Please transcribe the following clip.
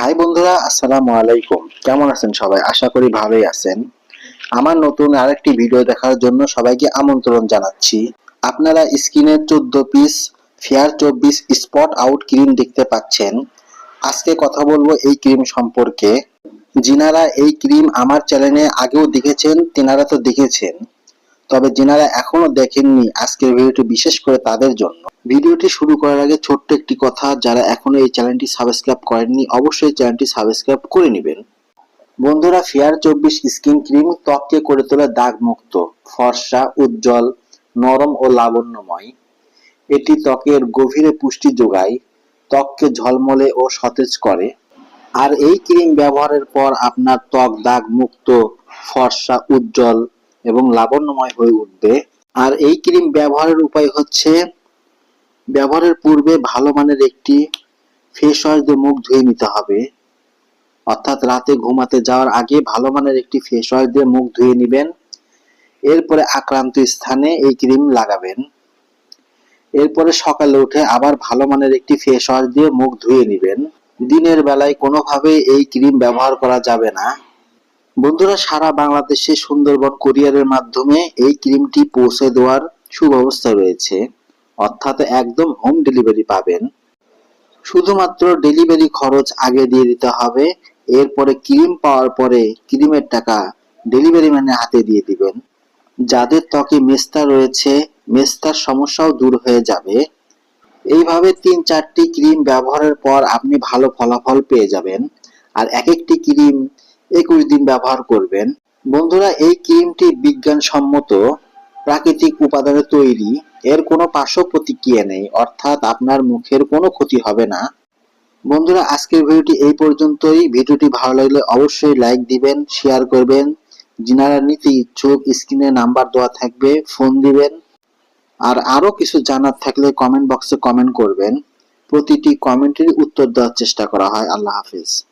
High বন্ধুরা, আসসালামু আলাইকুম। কেমন আছেন সবাই? আশা করি ভালোই আছেন। আমার নতুন আরেকটি ভিডিও দেখার জন্য সবাইকে আমন্ত্রণ জানাচ্ছি। আপনারা স্ক্রিনে চোদ্দ পিস, ফেয়ার চব্বিশ স্পট আউট ক্রিম দেখতে পাচ্ছেন। আজকে কথা বলব এই ক্রিম সম্পর্কে। যিনারা এই ক্রিম আমার চ্যানেলে আগেও দেখেছেন, তেনারা তো দেখেছেন। তবে যিনারা এখনও দেখেননি আজকের ভিডিওটি বিশেষ করে তাদের জন্য, ভিডিওটি শুরু করার আগে ছোট্ট একটি কথা, যারা এখনও এই চ্যানেলটি সাবস্ক্রাইব করেননি অবশ্যই চ্যানেলটি সাবস্ক্রাইব করে নেবেন। বন্ধুরা, ফেয়ার চব্বিশ স্কিন ক্রিম ত্বককে করে তোলে দাগ মুক্ত ফর্সা, উজ্জ্বল, নরম ও লাবণ্যময়। এটি ত্বকের গভীরে পুষ্টি যোগায়, ত্বককে ঝলমলে ও সতেজ করে। আর এই ক্রিম ব্যবহারের পর আপনার ত্বক দাগ মুক্ত ফর্সা, উজ্জ্বল এবং লাবণ্যময় হয়ে উঠবে। আর এই ক্রিম ব্যবহারের উপায় হচ্ছে, ব্যবহারের পূর্বে ভালো মানের একটি ফেস ওয়াশ দিয়ে মুখ ধুয়ে নিতে হবে। অর্থাৎ রাতে ঘুমাতে যাওয়ার আগে ভালো মানের একটি ফেস ওয়াশ দিয়ে মুখ ধুয়ে নেবেন। এরপরে আক্রান্ত স্থানে এই ক্রিম লাগাবেন। এরপরে সকালে উঠে আবার ভালো মানের একটি ফেস ওয়াশ দিয়ে মুখ ধুয়ে নেবেন। দিনের বেলায় কোনোভাবে এই ক্রিম ব্যবহার করা যাবে না। বন্ধুরা, সারা বাংলাদেশে সুন্দরবন কুরিয়ারের মাধ্যমে এই ক্রিমটি পৌঁছে দেওয়ার সুব্যবস্থা রয়েছে। অর্থাৎ একদম হোম ডেলিভারি পাবেন। শুধুমাত্র ডেলিভারি খরচ আগে দিয়ে দিতে হবে। এরপরে ক্রিম পাওয়ার পরে ক্রিমের টাকা ডেলিভারি ম্যানের হাতে দিয়ে দিবেন। যাদের ত্বকে মেস্তা রয়েছে, মেস্তার সমস্যাও দূর হয়ে যাবে। এইভাবে তিন চারটি ক্রিম ব্যবহারের পর আপনি ভালো ফলাফল পেয়ে যাবেন। আর এক একটি ক্রিম একুশ দিন ব্যবহার করবেন। বন্ধুরা, এই ক্রিমটি বিজ্ঞানসম্মত প্রাকৃতিক উপাদানে তৈরি। এর কোনো পার্শ্ব প্রতিক্রিয়া নেই, অর্থাৎ আপনার মুখের কোনো ক্ষতি হবে না। বন্ধুরা, আজকের ভিডিওটি এই পর্যন্তই। ভিডিওটি ভালো লাগলে অবশ্যই লাইক দিবেন, শেয়ার করবেন। যিনারা নিতে ইচ্ছুক, স্ক্রিনে নাম্বার দেওয়া থাকবে, ফোন দিবেন। আর আরও কিছু জানার থাকলে কমেন্ট বক্সে কমেন্ট করবেন। প্রতিটি কমেন্টের উত্তর দেওয়ার চেষ্টা করা হয়। আল্লাহ হাফিজ।